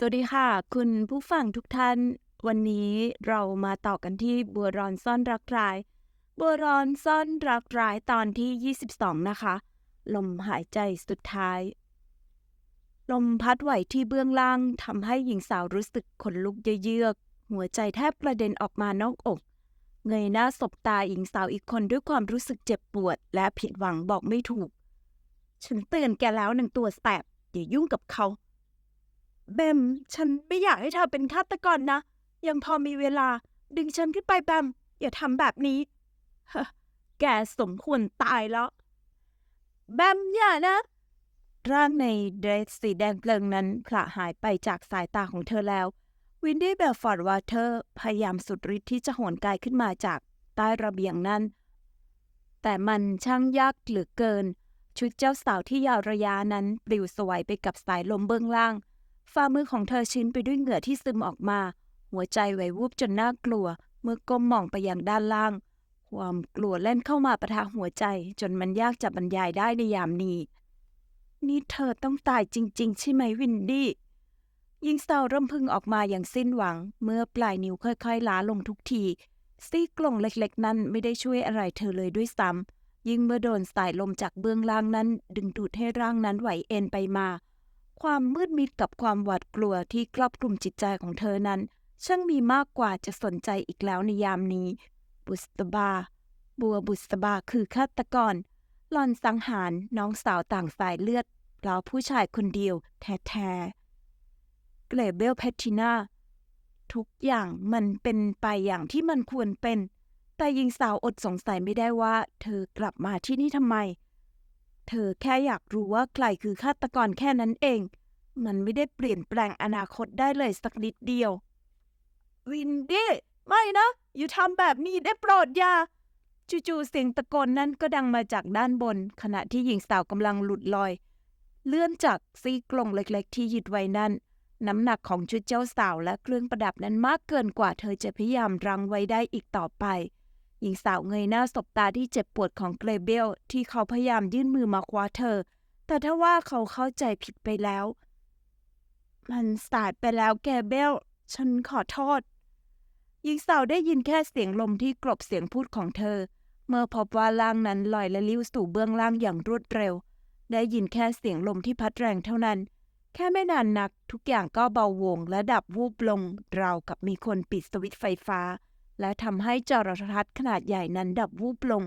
สวัสดีค่ะ คุณผู้ฟังทุกท่าน วันนี้เรามาต่อกันที่บัวรอนซ่อนรักร้าย บัวรอนซ่อนรักร้ายตอนที่ 22 นะคะ ลมหายใจสุดท้าย ลมพัดไหวที่เบื้องล่างทำให้หญิงสาวรู้สึกขนลุกเยือก หัวใจแทบกระเด็นออกมานอกอก เงยหน้าสบตาหญิงสาวอีกคนด้วยความรู้สึกเจ็บปวด และผิดหวังบอกไม่ถูก ฉันเตือนแกแล้วหนึ่งตัวแสบอย่ายุ่งกับเขา แบม ฉันไม่อยากให้เธอเป็นฆาตกรนะ ยังพอมีเวลา ดึงฉันขึ้นไปแบม อย่าทำแบบนี้ฮะแกสมควรตายแล้ว แบมอย่านะ ร่างในเดรสสีแดงเพลิงนั้นผละหายไปจากสายตาของเธอแล้ว วินดี้เบลฟอร์ดวอเตอร์พยายามสุดฤทธิ์ที่จะโหนกายขึ้นมาจากใต้ระเบียงนั้น แต่มันช่างยากเหลือเกิน ชุดเจ้าสาวที่ยาวระยะนั้นปลิวสวยไปกับสายลมเบื้องล่าง ฝ่ามือของเธอชื้นไปด้วยเหงื่อที่ซึมออกมา หัวใจไหววูบจนน่ากลัว เมื่อก้มมองไปยังด้านล่าง ความกลัวเล่นเข้ามาประทะหัวใจ จนมันยากจะบรรยายได้ในยามนี้ นี่เธอต้องตายจริง ๆ ใช่ไหมวินดี้หญิงสาวร่ำพึงออกมาอย่างสิ้นหวัง เมื่อปลายนิ้วค่อยๆล้าลงทุกทีซี่กลงเล็กๆ นั้นไม่ได้ช่วยอะไรเธอเลยด้วยซ้ำยิ่งเมื่อโดนสายลมจากเบื้องล่างนั้น ดึงดูดให้ร่างนั้นไหวเอ็นไปมา ความมืดมิดกับความหวาดกลัวที่ครอบคลุมจิตใจของเธอนั้น ช่างมีมากกว่าจะสนใจอีกแล้วในยามนี้ บุษบา บัวบุษบาคือฆาตกรหลอนสังหารน้องสาวต่างสายเลือดเพราะผู้ชายคนเดียวแท้ๆ เกรเบลแพทตินาทุกอย่างมันเป็นไปอย่างที่มันควรเป็น แต่หญิงสาวอดสงสัยไม่ได้ว่า เธอกลับมาที่นี่ทำไม เธอแค่อยากรู้ว่าใครคือฆาตกรแค่นั้นเอง มันไม่ได้เปลี่ยนแปลงอนาคตได้เลยสักนิดเดียว วินดี้ไม่นะ อย่าทำแบบนี้ได้โปรดอย่าจู่ๆเสียงตะโกนนั้นก็ดังมาจากด้านบน ขณะที่หญิงสาวกำลังหลุดลอย เลื่อนจากซี่กลงเล็กๆ ที่ยึดไว้นั่น น้ำหนักของชุดเจ้าสาวและเครื่องประดับนั้นมากเกินกว่าเธอจะพยายามรั้งไว้ได้อีกต่อไป หญิงสาวเงยหน้าสบตาที่เจ็บปวดของเกรเบลที่เขาพยายามยื่นมือมาคว้าเธอ แต่ถ้าว่าเขาเข้าใจผิดไปแล้ว มันสายไปแล้วแกเบล ฉันขอโทษ หญิงสาวได้ยินแค่เสียงลมที่กลบเสียงพูดของเธอ เมื่อพบว่าร่างนั้นลอยและลิ้วสู่เบื้องล่างอย่างรวดเร็ว ได้ยินแค่เสียงลมที่พัดแรงเท่านั้น แค่ไม่นานนักทุกอย่างก็เบาวงและดับวูบลงราวกับมีคนปิดสวิตช์ไฟฟ้า และทำให้จอโทรทัศน์ขนาดใหญ่นั้นดับวูบลง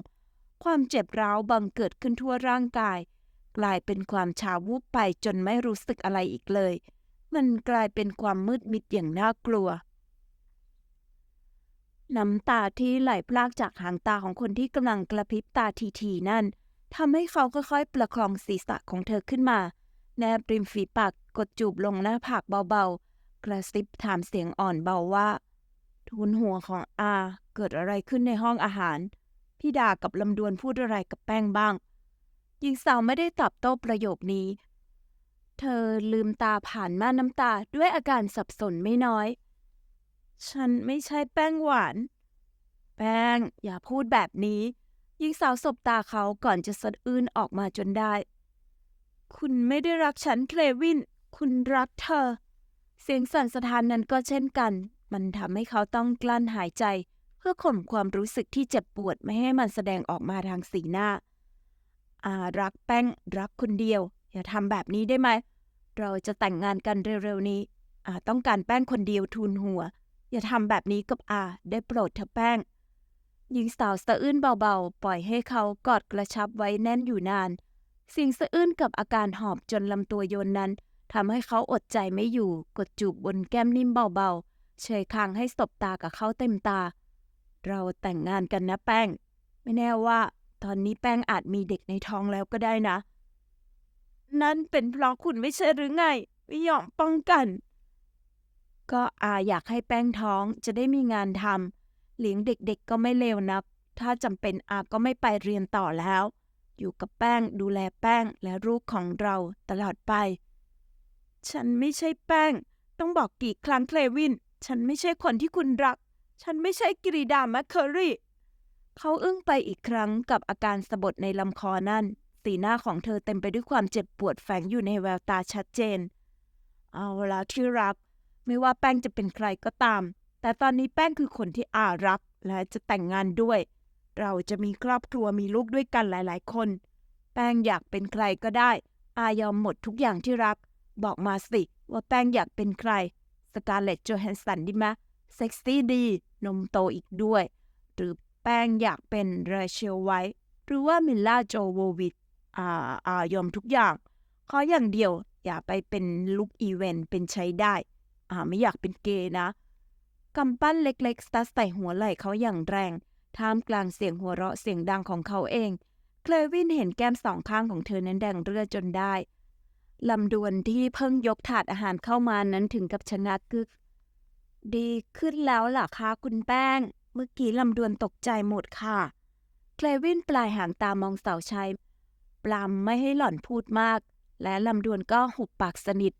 ความเจ็บร้าวบังเกิดขึ้นทั่วร่างกาย กลายเป็นความชาวูบไปจนไม่รู้สึกอะไรอีกเลย มันกลายเป็นความมืดมิดอย่างน่ากลัว น้ำตาที่ไหลพรากจากหางตาของคนที่กำลังกระพริบตาทีๆนั่นทำให้เขาค่อยๆประคองศีรษะของเธอขึ้นมา แนบริมฝีปากกดจูบลงหน้าผากเบาๆ กระซิบถามเสียงอ่อนเบาว่า ทุนหัวของอาเกิดอะไรขึ้นในห้องอาหาร พี่ดากับลำดวนพูดอะไรกับแป้งบ้าง หญิงสาวไม่ได้ตอบโต้ประโยคนี้ เธอลืมตาผ่านม่านน้ำตาด้วยอาการสับสนไม่น้อย ฉันไม่ใช่แป้งหวาน แป้งอย่าพูดแบบนี้หญิงสาวสบตาเขาก่อนจะสะอื้นออกมาจนได้ คุณไม่ได้รักฉันเคลวิน คุณรักเธอ เสียงสั่นสะท้านนั้นก็เช่นกัน มันทำให้เขาต้องกลั้นหายใจ เพื่อข่มความรู้สึกที่เจ็บปวดไม่ให้มันแสดงออกมาทางสีหน้า อารักแป้งรักคนเดียว อย่าทำแบบนี้ได้ไหม เราจะแต่งงานกันเร็วๆนี้ อาต้องการแป้งคนเดียวทูนหัว อย่าทำแบบนี้กับอาได้โปรดเถอะแป้งหญิงสาวสะอื้นเบาๆ ปล่อยให้เขากอดกระชับไว้แน่นอยู่นาน สิ่งสะอื้นกับอาการหอบจนลำตัวโยนนั้นทำให้เขาอดใจไม่อยู่กดจูบบนแก้มนิ่มเบาๆ เฉยคางให้สบตากับเขาเต็มตา เราแต่งงานกันนะแป้ง ไม่แน่ว่า ตอนนี้แป้งอาจมีเด็กในท้องแล้วก็ได้นะ นั่นเป็นเพราะคุณไม่ใช่หรือไง ไม่ยอมป้องกัน ก็อาอยากให้แป้งท้องจะได้มีงานทำเลี้ยงเด็กๆก็ไม่เลวนัก ถ้าจำเป็นอาก็ไม่ไปเรียนต่อแล้ว อยู่กับแป้งดูแลแป้งและลูกของเราตลอดไป ฉันไม่ใช่แป้ง ต้องบอกกี่ครั้งเคลวิน ฉันไม่ใช่คนที่คุณรัก ฉันไม่ใช่กิริดาแมคเคอรี่ เขาอึ้งไปอีกครั้งกับอาการสะบดในลำคอนั่น สีหน้าของเธอเต็มไปด้วยความเจ็บปวดแฝงอยู่ในแววตาชัดเจน เอาละที่รัก ไม่ว่าแป้งจะเป็นใครก็ตาม แต่ตอนนี้แป้งคือคนที่อารักและจะแต่งงานด้วย เราจะมีครอบครัวมีลูกด้วยกันหลายๆ คน แป้งอยากเป็นใครก็ได้ อายอมหมดทุกอย่างที่รัก บอกมาสิว่าแป้งอยากเป็นใคร สกาเลตโจแฮนสันดีไหมเซ็กซี่ดี นมโตอีกด้วย หรือแป้งอยากเป็นเรเชลไว้หรือว่ามิลล่าโจโววิดอ่าอ่ายอมทุกอย่าง ขออย่างเดียวอย่าไปเป็นลุกอีเวนต์เป็นใช้ได้ อ่าไม่อยากเป็นเกย์นะกำปั้นเล็กๆสตัดใส่หัวไหล่เขาอย่างแรง ท่ามกลางเสียงหัวเราะเสียงดังของเขาเอง เคลวินเห็นแก้มสองข้างของเธอนั้นแดงเรือจนได้ ลำดวนที่เพิ่งยกถาดอาหารเข้ามานั้นถึงกับชะงักกึก ดีขึ้นแล้วล่ะคะคุณแป้ง เมื่อกี้ลำดวนตกใจหมดค่ะ เคลวินปลายหางตามองสาวใช้ปลามไม่ให้หล่อนพูดมาก และลำดวนก็หุบปากสนิท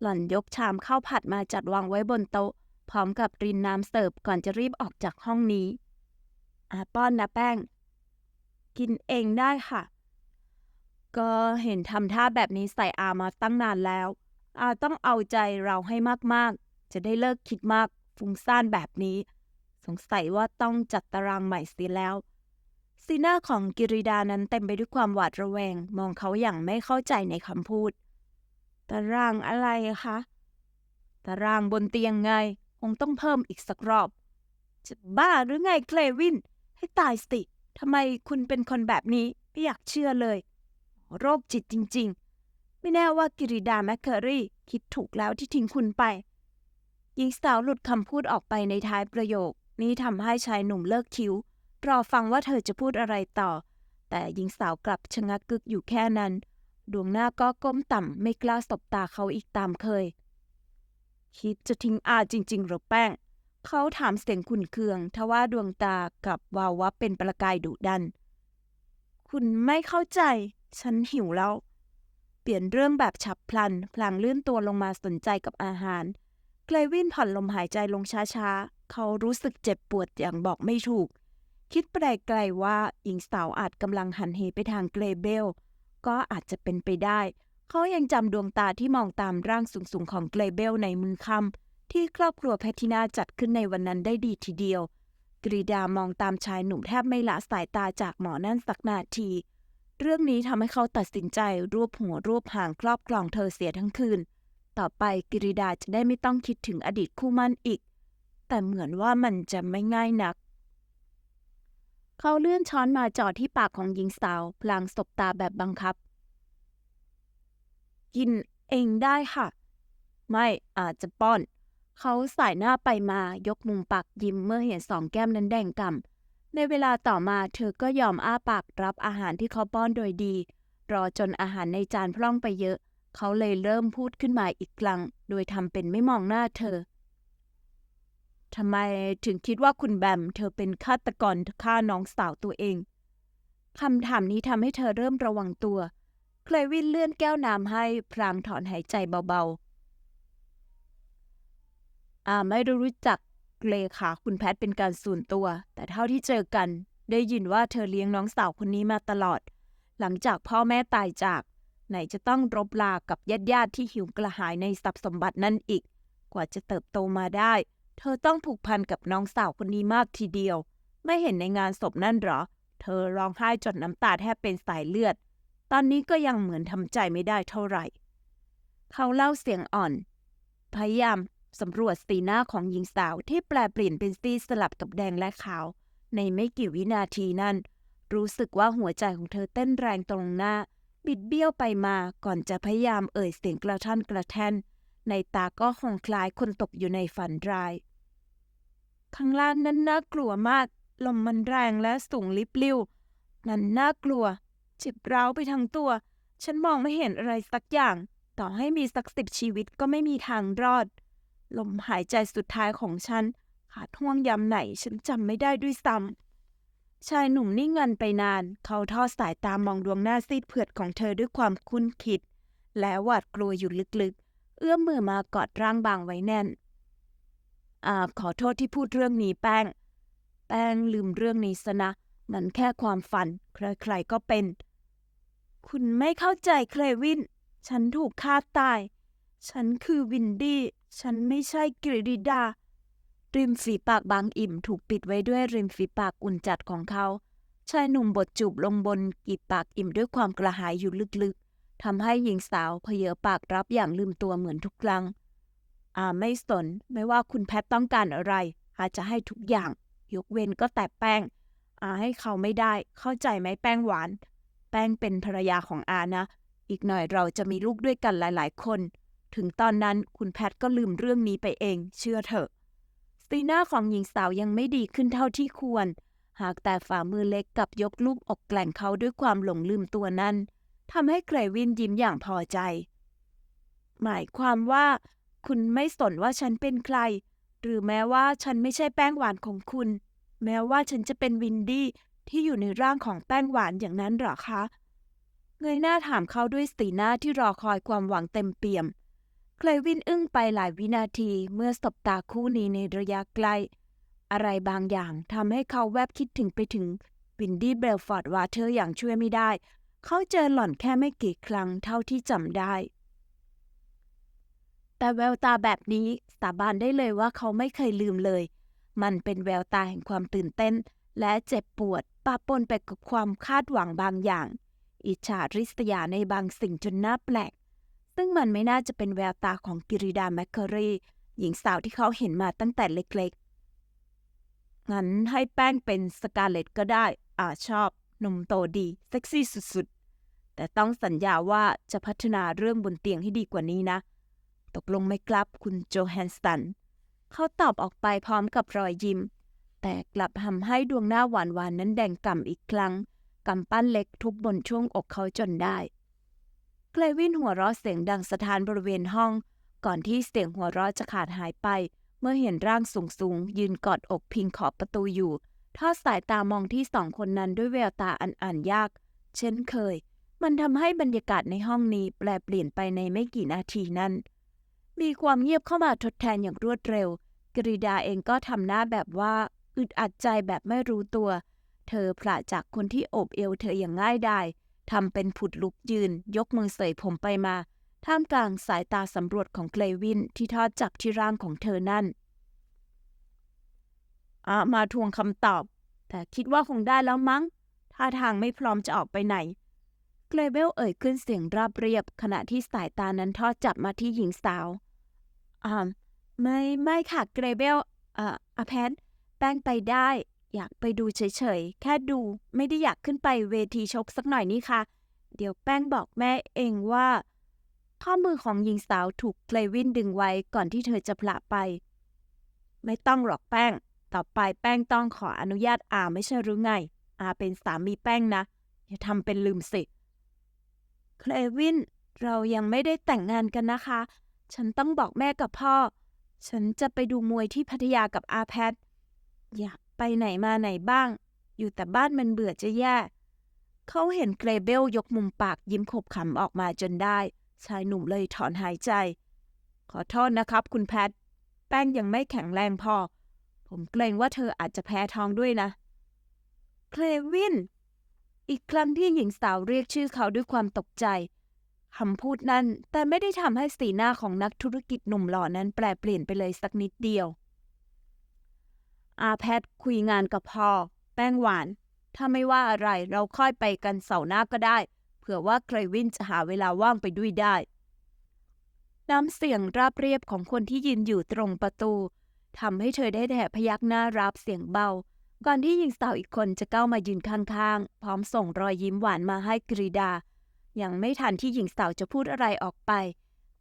หล่อนยกชามข้าวผัดมาจัดวางไว้บนโต๊ะ พร้อมกับรินน้ำเสิร์ฟก่อนจะรีบออกจากห้องนี้อาป้อนนะแป้ง กินเองได้ค่ะ ก็เห็นทำท่าแบบนี้ใส่อามาตั้งนานแล้ว อาต้องเอาใจเราให้มากๆ จะได้เลิกคิดมากฟุ้งซ่านแบบนี้ สงสัยว่าต้องจัดตารางใหม่สียแล้ว สีหน้าของกิริดานั้นเต็มไปด้วยความหวาดระแวง มองเขาอย่างไม่เข้าใจในคำพูด ตารางอะไรคะ ตารางบนเตียงไง คงต้องเพิ่มอีกสักรอบ จะบ้าหรือไงเคลวิน ให้ตายสิทำไมคุณเป็นคนแบบนี้ไม่อยากเชื่อเลย โรคจิตจริง ๆ ไม่แน่ว่ากิริดาแมคเคอรี่คิดถูกแล้วที่ทิ้งคุณไปหญิงสาวหลุดคำพูดออกไปในท้ายประโยค นี้ทำให้ชายหนุ่มเลิกคิ้ว รอฟังว่าเธอจะพูดอะไรต่อ แต่หญิงสาวกลับชะงักกึกอยู่แค่นั้น ดวงหน้าก็ก้มต่ำไม่กล้าสบตาเขาอีกตามเคย คิดจะทิ้งอาจริงๆหรือแป้ง เขาถามเสียงขุนเคือง ทว่าดวงตากับวาววับเป็นประกายดุดัน คุณไม่เข้าใจ ฉันหิวแล้ว เปลี่ยนเรื่องแบบฉับพลัน พลางเลื่อนตัวลงมาสนใจกับอาหาร เกลวินผ่อนลมหายใจลงช้าๆ เขารู้สึกเจ็บปวดอย่างบอกไม่ถูก คิดไปไกลๆว่าหญิงสาวอาจกำลังหันเหไปทางเกรเบล ก็อาจจะเป็นไปได้ เขายังจำดวงตาที่มองตามร่างสูงๆของเกรเบลในมือค่ำที่ครอบครัวแพทินาจัดขึ้นในวันนั้นได้ดีทีเดียวกรีดามองตามชายหนุ่มแทบไม่ละสายตาจากหมอนั่นสักนาที เรื่องนี้ทำให้เขาตัดสินใจรวบหัวรวบหางครอบครองเธอเสียทั้งคืน ต่อไปกิริดาจะได้ไม่ต้องคิดถึงอดีตคู่มั่นอีก แต่เหมือนว่ามันจะไม่ง่ายนัก เขาเลื่อนช้อนมาจ่อที่ปากของหญิงสาวพลางสบตาแบบบังคับ กินเองได้ค่ะ ไม่อาจจะป้อน เขาสายหน้าไปมายกมุมปากยิ้มเมื่อเห็นสองแก้มนั้นแดงก่ำ ในเวลาต่อมาเธอก็ยอมอ้าปากรับอาหารที่เขาป้อนโดยดี รอจนอาหารในจานพร่องไปเยอะ เขาเลยเริ่มพูดขึ้นมาอีกครั้ง โดยทำเป็นไม่มองหน้าเธอทำไมถึงคิดว่าคุณแบม เธอเป็นฆาตกรฆ่าน้องสาวตัวเองคำถามนี้ทำให้เธอเริ่มระวังตัว เคลวินเลื่อนแก้วน้ำให้พลางถอนหายใจเบาๆ อ่าไม่รู้จัก เลขาคุณแพทเป็นการส่วนตัว แต่เท่าที่เจอกัน ได้ยินว่าเธอเลี้ยงน้องสาวคนนี้มาตลอด หลังจากพ่อแม่ตายจาก ไหนจะต้องรบลากับญาติญาติที่หิวกระหายในทรัพย์สมบัตินั่นอีก กว่าจะเติบโตมาได้ เธอต้องผูกพันกับน้องสาวคนนี้มากทีเดียว ไม่เห็นในงานศพนั่นหรอ เธอร้องไห้จนน้ำตาแทบเป็นสายเลือด ตอนนี้ก็ยังเหมือนทำใจไม่ได้เท่าไหร่ เขาเล่าเสียงอ่อน พยายาม สำรวจสีหน้าของหญิงสาวที่แปลเปลี่ยนเป็นซีสลับกับแดงและขาว ในไม่กี่วินาทีนั้น รู้สึกว่าหัวใจของเธอเต้นแรงตรงหน้า บิดเบี้ยวไปมาก่อนจะพยายามเอ่ยเสียงกระท่อนกระแท่น ในตาก็คงคล้ายคนตกอยู่ในฝันร้าย ข้างล่างนั้นน่ากลัวมาก ลมมันแรงและสูงลิบลิ่วมันน่ากลัวเจ็บร้าวไปทั้งตัว ฉันมองไม่เห็นอะไรสักอย่าง ต่อให้มีสักสิบชีวิตก็ไม่มีทางรอด ลมหายใจสุดท้ายของฉัน ขาดห่วงยามไหนฉันจำไม่ได้ด้วยซ้ำชายหนุ่มนิ่งงันไปนาน เขาทอดสายตามองดวงหน้าซีดเผือดของเธอด้วยความคุ้นคิด และหวาดกลัวอยู่ลึกๆ เอื้อมมือมากอดร่างบางไว้แน่นอ่าขอโทษที่พูดเรื่องนี้แป้ง แป้งลืมเรื่องนี้ซะนะมันแค่ความฝัน ใครๆก็เป็น คุณไม่เข้าใจเคลวิน ฉันถูกฆ่าตาย ฉันคือวินดี้ ฉันไม่ใช่กริดา ริมฝีปากบางอิ่มถูกปิดไว้ด้วยริมฝีปากอุ่นจัดของเขา ชายหนุ่มบดจูบลงบนกีบปากอิ่มด้วยความกระหายอยู่ลึกๆทำให้หญิงสาวเพเยอปากรับอย่างลืมตัวเหมือนทุกครั้ง อาไม่สน ไม่ว่าคุณแพทต้องการอะไร อาจจะให้ทุกอย่าง ยกเว้นก็แต่แป้ง อาให้เขาไม่ได้ เข้าใจไหมแป้งหวาน แป้งเป็นภรรยาของอานะ อีกหน่อยเราจะมีลูกด้วยกันหลาย ๆ คน ถึงตอนนั้นคุณแพทก็ลืมเรื่องนี้ไปเอง เชื่อเถอะสีหน้าของหญิงสาวยังไม่ดีขึ้นเท่าที่ควร หากแต่ฝ่ามือเล็กกับยกลูกอกแกล่งเขาด้วยความหลงลืมตัวนั้นทำให้เกรวินยิ้มอย่างพอใจ หมายความว่า คุณไม่สนว่าฉันเป็นใคร หรือแม้ว่าฉันไม่ใช่แป้งหวานของคุณ แม้ว่าฉันจะเป็นวินดี้ที่อยู่ในร่างของแป้งหวานอย่างนั้นหรอคะ เงยหน้าถามเขาด้วยสีหน้าที่รอคอยความหวังเต็มเปี่ยม เคลวินอึ้งไปหลายวินาทีเมื่อสบตาคู่นี้ในระยะใกล้ อะไรบางอย่างทำให้เขาแวบคิดถึงไปถึงวินดี้เบลฟอร์ดวาเธอร์อย่างช่วยไม่ได้ เขาเจอหล่อนแค่ไม่กี่ครั้งเท่าที่จำได้ แต่แววตาแบบนี้สาบานได้เลยว่าเขาไม่เคยลืมเลย มันเป็นแววตาแห่งความตื่นเต้น และเจ็บปวดปะปนไปกับความคาดหวังบางอย่าง อิจฉาริษยาในบางสิ่งจนน่าแปลก ซึ่งมันไม่น่าจะเป็นแววตาของกิริดาแมคเคอรีหญิงสาวที่เขาเห็นมาตั้งแต่เล็กๆ งั้นให้แป้งเป็นสกาเลตก็ได้ อาชอบนมโตดี เซ็กซี่สุดๆ แต่ต้องสัญญาว่าจะพัฒนาเรื่องบนเตียงให้ดีกว่านี้นะ ตกลงไหมครับคุณโจแฮนสตัน เขาตอบออกไปพร้อมกับรอยยิ้ม แต่กลับทำให้ดวงหน้าหวานๆนนั้นแดงก่ำอีกครั้งกำปั้นเล็กทุบบนช่วงอกเขาจนได้ เคลวินหัวเราะเสียงดังสถานบริเวณห้อง ก่อนที่เสียงหัวเราะจะขาดหายไป เมื่อเห็นร่างสูงๆยืนกอดอกพิงขอบประตูอยู่ ทอดสายตามองที่สองคนนั้นด้วยแววตาอันอ่านยาก เช่นเคย มันทำให้บรรยากาศในห้องนี้แปลเปลี่ยนไปในไม่กี่นาทีนั้น มีความเงียบเข้ามาทดแทนอย่างรวดเร็ว กริดาเองก็ทำหน้าแบบว่า อึดอัดใจแบบไม่รู้ตัว เธอผละจากคนที่โอบเอวเธออย่างง่ายดาย ทำเป็นผุดลุกยืน ยกมือเสยผมไปมา ท่ามกลางสายตาสำรวจของเกลวินที่ทอดจับที่ร่างของเธอนั่นอะมาทวงคำตอบ แต่คิดว่าคงได้แล้วมั้ง ท่าทางไม่พร้อมจะออกไปไหน เกรเบลเอ่ยขึ้นเสียงราบเรียบ ขณะที่สายตานั้นทอดจับมาที่หญิงสาวอ่าไม่ ไม่ค่ะ เกรเบลเอ่ออาแพทแป้งไปได้ อยากไปดูเฉยๆ แค่ดูไม่ได้อยากขึ้นไปเวทีชกสักหน่อยนี่ค่ะ เดี๋ยวแป้งบอกแม่เองว่า ข้อมือของหญิงสาวถูกเกลวินดึงไว้ก่อนที่เธอจะผละไป ไม่ต้องหรอกแป้ง ต่อไปแป้งต้องขออนุญาตอาไม่ใช่หรือไง อาเป็นสามีแป้งนะ อย่าทำเป็นลืมสิ เคลวิน เรายังไม่ได้แต่งงานกันนะคะ ฉันต้องบอกแม่กับพ่อ ฉันจะไปดูมวยที่พัทยากับอาแพทอยาก ไปไหนมาไหนบ้าง อยู่แต่บ้านมันเบื่อจะแย่ เขาเห็นเกรเบลยกมุมปากยิ้มขบขำออกมาจนได้ ชายหนุ่มเลยถอนหายใจ ขอโทษนะครับคุณแพท แป้งยังไม่แข็งแรงพอ ผมเกรงว่าเธออาจจะแพ้ท้องด้วยนะ เคลวิน อีกครั้งที่หญิงสาวเรียกชื่อเขาด้วยความตกใจคำพูดนั้นแต่ไม่ได้ทำให้สีหน้าของนักธุรกิจหนุ่มหล่อนั้นแปลเปลี่ยนไปเลยสักนิดเดียว อาแพทคุยงานกับพ่อแป้งหวาน ถ้าไม่ว่าอะไรเราค่อยไปกันเสาร์หน้าก็ได้ เผื่อว่าเครวินจะหาเวลาว่างไปด้วยได้ น้ำเสียงราบเรียบของคนที่ยืนอยู่ตรงประตูทำให้เธอได้แต่พยักหน้ารับเสียงเบา ก่อนที่หญิงสาวอีกคนจะก้าวมายืนข้างๆ พร้อมส่งรอยยิ้มหวานมาให้กริดา ยังไม่ทันที่หญิงสาวจะพูดอะไรออกไป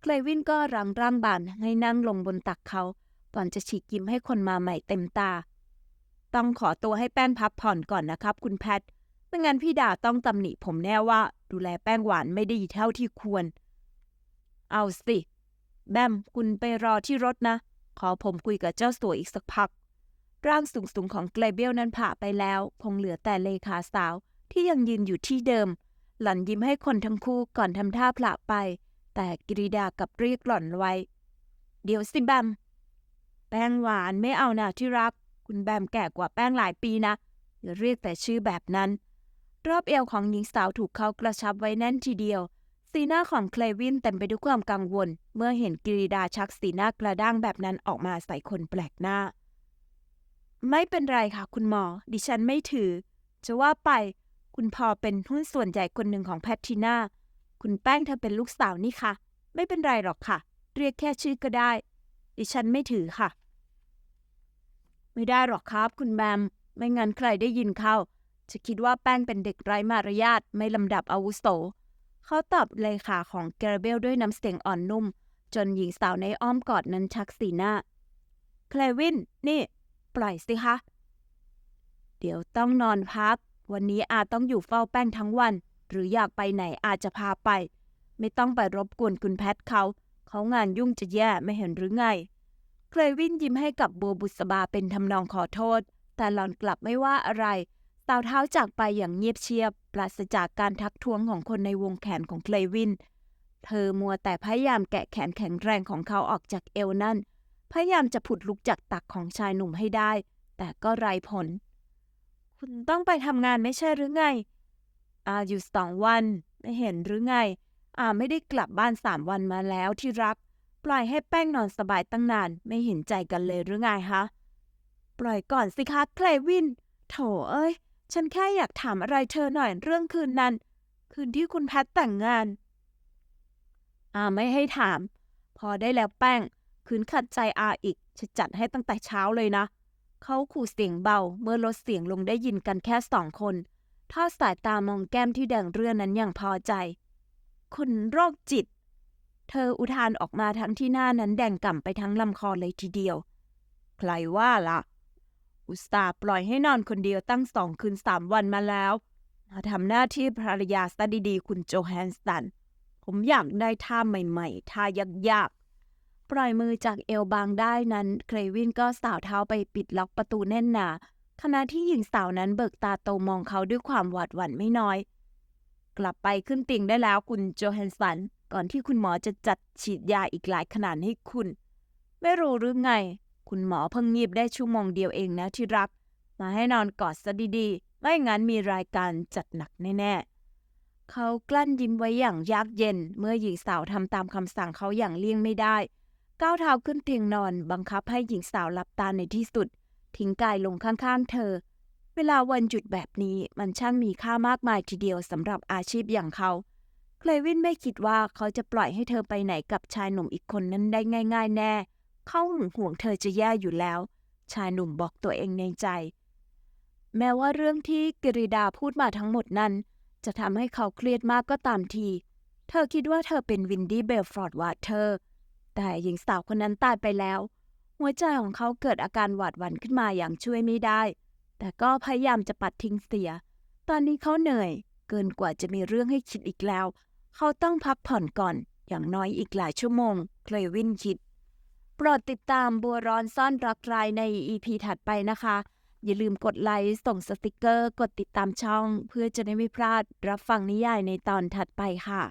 เคลวินก็รังร่ำบานให้นั่งลงบนตักเขา ก่อนจะฉีกยิ้มให้คนมาใหม่เต็มตา ต้องขอตัวให้แป้งพักผ่อนก่อนนะครับ คุณแพทไม่งั้นพี่ดาต้องตำหนิผมแน่ว่า ดูแลแป้งหวานไม่ได้ดีเท่าที่ควร เอาสิ แบมคุณไปรอที่รถนะ ขอผมคุยกับเจ้าสัวอีกสักพัก ร่างสูงๆของเกลเบลนั้นผ่าไปแล้ว คงเหลือแต่เลขาสาวที่ยังยืนอยู่ที่เดิม หล่อนยิ้มให้คนทั้งคู่ก่อนทำท่าผละไป แต่กริดากับเรียกหล่อนไว้ เดี๋ยวสิแบม แป้งหวานไม่เอานะที่รัก คุณแบมแก่กว่าแป้งหลายปีนะอย่าเรียกแต่ชื่อแบบนั้น รอบเอวของหญิงสาวถูกเขากระชับไว้แน่นทีเดียว สีหน้าของเคลวินเต็มไปด้วยความกังวล เมื่อเห็นกิริดาชักสีหน้ากระด้างแบบนั้นออกมาใส่คนแปลกหน้า ไม่เป็นไรค่ะ คุณหมอ ดิฉันไม่ถือ จะว่าไป คุณพอเป็นหุ้นส่วนใหญ่คนหนึ่งของแพทริน่า คุณแป้งเธอเป็นลูกสาวนี่ค่ะ ไม่เป็นไรหรอกค่ะ เรียกแค่ชื่อก็ได้ ดิฉันไม่ถือค่ะ ไม่ได้หรอกครับคุณแบม ไม่งั้นใครได้ยินเข้าจะคิดว่าแป้งเป็นเด็กไร้มารยาทไม่ลำดับอาวุโส เขาตอบเลขาของแกรเบลด้วยน้ำเสียงอ่อนนุ่ม จนหญิงสาวในอ้อมกอดนั้นชักสีหน้าเคลวิน นี่ ปล่อยสิคะ เดี๋ยวต้องนอนพัก วันนี้อาต้องอยู่เฝ้าแป้งทั้งวัน หรืออยากไปไหนอาจจะพาไป ไม่ต้องไปรบกวนคุณแพทเขา เขางานยุ่งจะแย่ไม่เห็นหรือไง เคลวินยิ้มให้กับบัวบุษบาเป็นทำนองขอโทษ แต่หลอนกลับไม่ว่าอะไรสาวเท้าจากไปอย่างเงียบเชียบ ปราศจากการทักท้วงของคนในวงแขนของเคลวิน เธอมัวแต่พยายามแกะแขนแข็งแรงของเขาออกจากเอวนั่น พยายามจะผุดลุกจากตักของชายหนุ่มให้ได้ แต่ก็ไร้ผล คุณต้องไปทำงานไม่ใช่หรือไงอาอยู่สองวัน ไม่เห็นหรือไง อาไม่ได้กลับบ้านสามวันมาแล้วที่รัก ปล่อยให้แป้งนอนสบายตั้งนาน ไม่เห็นใจกันเลยหรือไงฮะปล่อยก่อนสิคะเคลวิน โถเอ้ย ฉันแค่อยากถามอะไรเธอหน่อยเรื่องคืนนั้น คืนที่คุณแพทแต่งงาน อาไม่ให้ถาม พอได้แล้วแป้ง คืนขัดใจอาอีกจะจัดให้ตั้งแต่เช้าเลยนะ เขาขู่เสียงเบาเมื่อลดเสียงลงได้ยินกันแค่สองคนทอดสายตามองแก้มที่แดงเรื่อนั้นอย่างพอใจ คุณโรคจิต เธออุทานออกมาทั้งที่หน้านั้นแดงก่ำไปทั้งลำคอเลยทีเดียว ใครว่าล่ะ อุตส่าปล่อยให้นอนคนเดียวตั้งสองคืนสามวันมาแล้ว มาทำหน้าที่ภรรยาซะดีๆคุณโจแฮนสตัน ผมอยากได้ท่าใหม่ๆ ท่ายากๆ ปล่อยมือจากเอวบางได้นั้นเคลวินก็สาวเท้าไปปิดล็อกประตูแน่นหนาขณะที่หญิงสาวนั้นเบิกตาโตมองเขาด้วยความหวาดหวั่นไม่น้อย กลับไปขึ้นเตียงได้แล้วคุณโจแฮนสัน ก่อนที่คุณหมอจะจัดฉีดยาอีกหลายขนาดให้คุณ ไม่รู้หรือไง คุณหมอเพิ่งงีบได้ชั่วโมงเดียวเองนะที่รัก มาให้นอนกอดซะดีๆ ไม่งั้นมีรายการจัดหนักแน่ๆ เขากลั้นยิ้มไว้อย่างยากเย็น เมื่อหญิงสาวทำตามคำสั่งเขาอย่างเลี่ยงไม่ได้ ก้าวเท้าขึ้นเตียงนอน บังคับให้หญิงสาวหลับตาในที่สุด ทิ้งกายลงข้างๆเธอ เวลาวันหยุดแบบนี้มันช่างมีค่ามากมายทีเดียวสำหรับอาชีพอย่างเขา เคลวินไม่คิดว่าเขาจะปล่อยให้เธอไปไหนกับชายหนุ่มอีกคนนั้นได้ง่าย ๆ แน่ เขาหึงหวงเธอจะแย่อยู่แล้ว ชายหนุ่มบอกตัวเองในใจ แม้ว่าเรื่องที่กริดาพูดมาทั้งหมดนั้น จะทำให้เขาเครียดมากก็ตามที เธอคิดว่าเธอเป็นวินดี้เบลฟอร์ดวาเธอแต่หญิงสาวคนนั้นตายไปแล้ว หัวใจของเขาเกิดอาการหวาดหวั่นขึ้นมาอย่างช่วยไม่ได้ แต่ก็พยายามจะปัดทิ้งเสีย ตอนนี้เขาเหนื่อย เกินกว่าจะมีเรื่องให้คิดอีกแล้ว เขาต้องพักผ่อนก่อน อย่างน้อยอีกหลายชั่วโมง เคลวินคิด โปรดติดตามบัวร้อนซ่อนรักรายใน EP ถัดไปนะคะ อย่าลืมกดไลค์ ส่งสติกเกอร์ กดติดตามช่อง เพื่อจะได้ไม่พลาดรับฟังนิยายในตอนถัดไปค่ะ